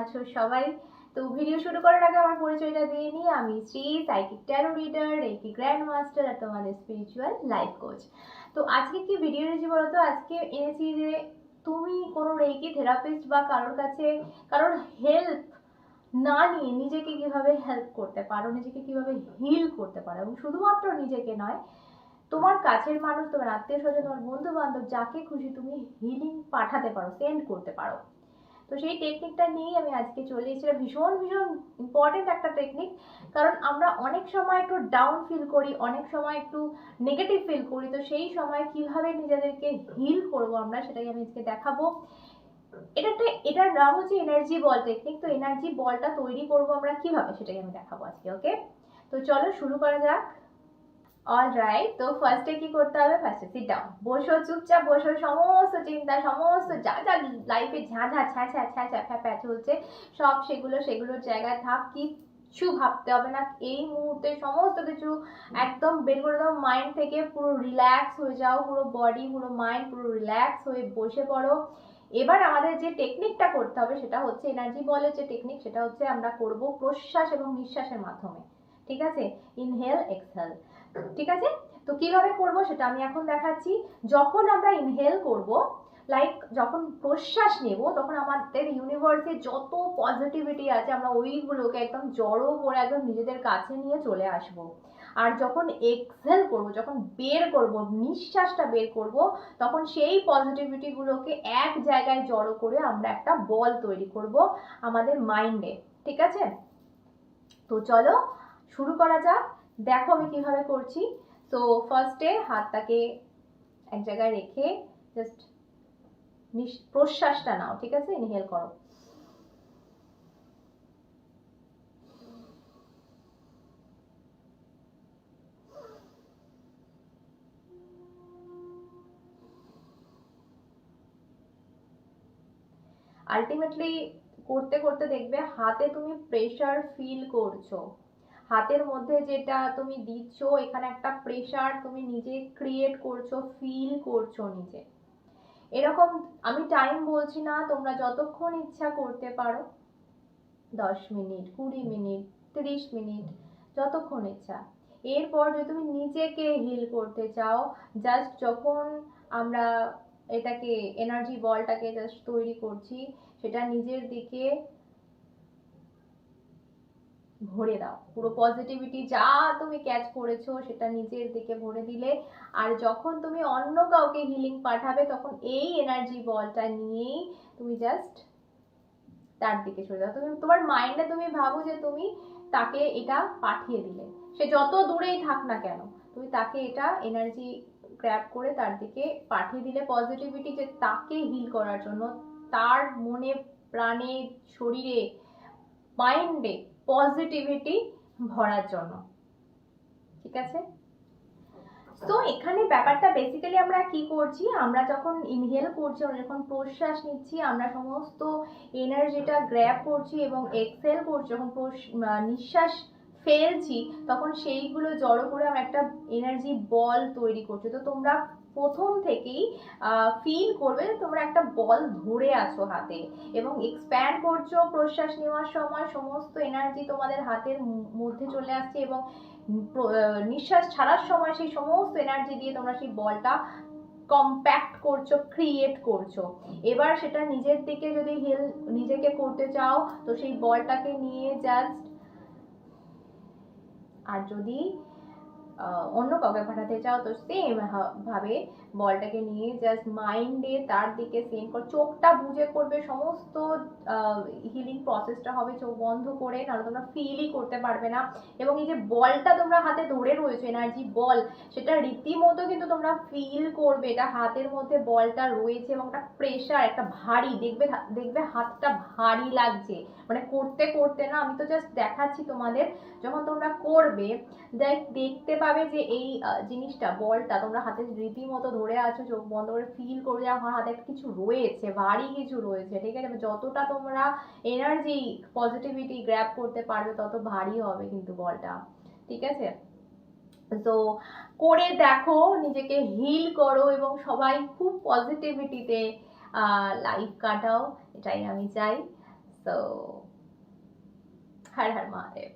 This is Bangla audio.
আছো সবাই? তো ভিডিও শুরু করার আগে আমার পরিচয়টা দিয়ে নিই। আমি Shri psychic tarot reader reiki grand master আর তোমাদের স্পিরিচুয়াল লাইফ কোচ তো আজকে কি ভিডিও এনেছি বলতো? আজকে এনেছি যে তুমি কোনো রেকি থেরাপিস্ট বা কারোর কাছে কারোর হেল্প না নিয়ে নিজেকে কীভাবে হেল্প করতে পারো, নিজেকে কীভাবে হিল করতে পারো এবং শুধুমাত্র নিজেকে নয়, তোমার কাছের মানুষ, তোমার আত্মীয় স্বজন, তোমার বন্ধু বান্ধব যাকে খুশি তুমি হিলিং পাঠাতে পারো সেন্ড করতে পারো। তো সেই টেকনিকটা নিয়েই আমি আজকে চলে এসেছি ভীষণ ভীষণ ইম্পর্টেন্ট একটা টেকনিক কারণ আমরা অনেক সময় একটু ডাউন ফিল করি, অনেক সময় একটু নেগেটিভ ফিল করি। তো সেই সময় কীভাবে নিজেদেরকে হিল করব আমরা সেটাই আমি আজকে দেখাবো। এটা একটা এটার নাম হচ্ছে এনার্জি বল টেকনিক তো এনার্জি বলটা তৈরি করব আমরা কীভাবে সেটাই আমি দেখাবো আজকে ওকে তো চলো শুরু করা যাক। অল রাইট তো ফার্স্টে কি করতে হবে? ফার্স্টে সিট ডাউন বসো, চুপচাপ বসো, সমস্ত চিন্তা, সমস্ত যা যা লাইফে ঝা ঝা ছ্যা ছ্যা ছ্যা ছ্যা ফ্যা প্যা চলছে, সব সেগুলো, সেগুলোর জায়গায় থাক, কিচ্ছু ভাবতে হবে না। এই মুহূর্তে সমস্ত কিছু একদম বের করে দাও মাইন্ড থেকে পুরো রিল্যাক্স হয়ে যাও, পুরো বডি পুরো মাইন্ড পুরো রিল্যাক্স হয়ে বসে পড়ো। এবার আমাদের যে টেকনিকটা করতে হবে, সেটা হচ্ছে এনার্জি বলের যে টেকনিক সেটা হচ্ছে আমরা করব প্রশ্বাস এবং নিঃশ্বাসের মাধ্যমে। ঠিক আছে? ইনহেল এক্সহেল ঠিক আছে? তো কীভাবে করব সেটা আমি এখন দেখাচ্ছি। যখন আমরা ইনহেল করব লাইক যখন প্রশ্বাস নেব, তখন আমাদের ইউনিভার্সে যত পজিটিভিটি আছে, আমরা ওইগুলোকে একদম জড়ো করে একদম নিজেদের কাছে নিয়ে চলে আসব। আর যখন এক্সেল করব, যখন বের করব, নিঃশ্বাসটা বের করব, তখন সেই পজিটিভিটিগুলোকে এক জায়গায় জড়ো করে আমরা একটা বল তৈরি করব আমাদের মাইন্ডে ঠিক আছে? তো চলো শুরু করা যাক। দেখো আমি কীভাবে করছি। তো ফার্স্টে হাতটাকে এক জায়গায় রেখে জাস্ট প্রশ্বাসটা নাও, ঠিক আছে? ইনহেল করো। আলটিমেটলি করতে করতে দেখবে হাতে তুমি প্রেশার ফিল করছ। হাতের মধ্যে যেটা তুমি দিচ্ছ, এখানে একটা প্রেশার তুমি নিজে ক্রিয়েট করছ ফিল করছ নিজে। এরকম আমি টাইম বলছি না, তোমরা যতক্ষণ ইচ্ছা করতে পারো, দশ মিনিট, কুড়ি মিনিট, তিরিশ মিনিট, যতক্ষণ ইচ্ছা। এরপর যদি তুমি নিজেকে হিল করতে চাও জাস্ট যখন আমরা এটাকে এনার্জি বলটাকে জাস্ট তৈরি করছি, সেটা নিজের দিকে ভরে দাও। পুরো পজিটিভিটি যা তুমি ক্যাচ করেছ সেটা নিজের দিকে ভরে দিলে। আর যখন তুমি অন্য কাউকে হিলিং পাঠাবে, তখন এই এনার্জি বলটা নিয়েই তুমি জাস্ট তার দিকে সরে যাও। তুমি, তোমার মাইন্ডে তুমি ভাবো যে তুমি তাকে এটা পাঠিয়ে দিলে। সে যত দূরেই থাক না কেন, তুমি তাকে এটা এনার্জি গ্র্যাব করে তার দিকে পাঠিয়ে দিলে পজিটিভিটি যে তাকে হিল করার জন্য। তার মনে, প্রাণে, শরীরে মাইন্ডে পজিটিভিটি ভরার জন্য। ঠিক আছে? তো এখানে ব্যাপারটা বেসিক্যালি আমরা কি করছি? আমরা যখন ইনহেল করছি, আমরা যখন প্রশ্বাস নিচ্ছি, আমরা সমস্ত এনার্জিটা গ্র্যাব করছি এবং এক্সেল করছি, যখন নিঃশ্বাস ফেলছি, তখন সেইগুলো জড়ো করে আমরা একটা এনার্জি বল তৈরি করছি। তো তোমরা প্রথম থেকেই ফিল করবে তোমরা একটা বল ধরে আছো হাতে এবং এক্সপ্যান্ড করছ, প্রশ্বাস নেওয়ার সময় সমস্ত এনার্জি তোমাদের হাতের মধ্যে চলে আসছে এবং নিঃশ্বাস ছাড়ার সময় সেই সমস্ত এনার্জি দিয়ে তোমরা সেই বলটা কম্প্যাক্ট করছ ক্রিয়েট করছ। এবার সেটা নিজের দিকে যদি হিল নিজেকে করতে চাও, তো সেই বলটাকে নিয়ে জাস্ট আর যদি অন্য কাউকে পাঠাতে চাও, তো সেম ভাবে বলটাকে নিয়ে জাস্ট মাইন্ডে তার দিকে সেম কর, চোখটা বুঝে করবে, সমস্ত হিলিং প্রসেসটা হবে চোখ বন্ধ করে, নাহলে তোমরা ফিলই করতে পারবে না। এবং এই যে বলটা তোমরা হাতে ধরে রয়েছে এনার্জি বল, সেটা রীতিমতো কিন্তু তোমরা ফিল করবে। এটা হাতের মধ্যে বলটা রয়েছে এবং একটা প্রেশার একটা ভারী, দেখবে দেখবে হাতটা ভারী লাগছে। মানে করতে করতে না, আমি তো জাস্ট দেখাচ্ছি তোমাদের, যখন তোমরা করবে, দেখ, দেখতে যে এই জিনিসটা, বলটা, তোমরা হাতে রীতিমতো ধরে আছো, চোখ বন্ধ করে ফিল করবে যে আমার হাতে কিছু রয়েছে, ভারী কিছু রয়েছে, ঠিক আছে? যতটা তোমরা এনার্জি পজিটিভিটি গ্র্যাব করতে পারবে, তত ভারী হবে কিন্তু বলটা, ঠিক আছে? তো করে দেখো, নিজেকে হিল করো এবং সবাই খুব পজিটিভিটিতে লাইফ কাটাও, এটাই আমি চাই। সো হর হর মহাদেব।